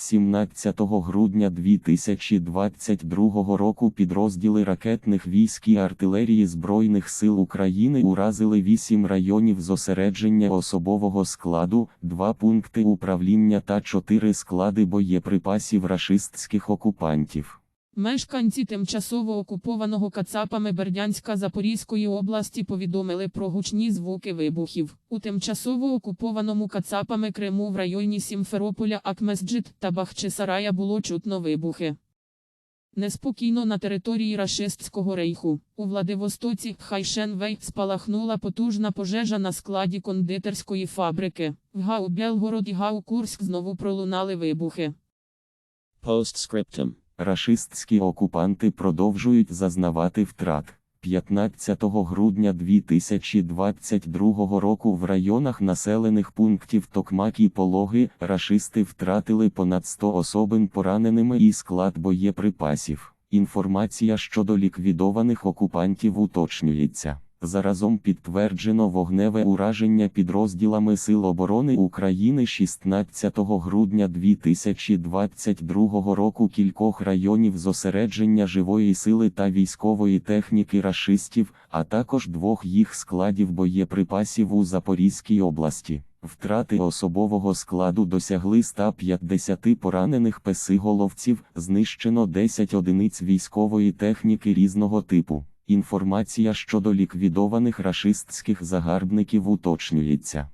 17 грудня 2022 року підрозділи ракетних військ і артилерії Збройних сил України уразили 8 районів зосередження особового складу, 2 пункти управління та 4 склади боєприпасів рашистських окупантів. Мешканці тимчасово окупованого Кацапами Бердянська Запорізької області повідомили про гучні звуки вибухів. У тимчасово окупованому Кацапами Криму в районі Сімферополя Акмесджит та Бахчисарая було чутно вибухи. Неспокійно на території рашистського рейху. У Владивостоці Хайшенвей спалахнула потужна пожежа на складі кондитерської фабрики. В Гау Белгород і Гау Курськ знову пролунали вибухи. Postscriptum. Рашистські окупанти продовжують зазнавати втрат. 15 грудня 2022 року в районах населених пунктів Токмак і Пологи рашисти втратили понад 100 особин пораненими і склад боєприпасів. Інформація щодо ліквідованих окупантів уточнюється. Заразом підтверджено вогневе ураження підрозділами Сил оборони України 16 грудня 2022 року кількох районів зосередження живої сили та військової техніки рашистів, а також двох їх складів боєприпасів у Запорізькій області. Втрати особового складу досягли 150 поранених песиголовців, знищено 10 одиниць військової техніки різного типу. Інформація щодо ліквідованих рашистських загарбників уточнюється.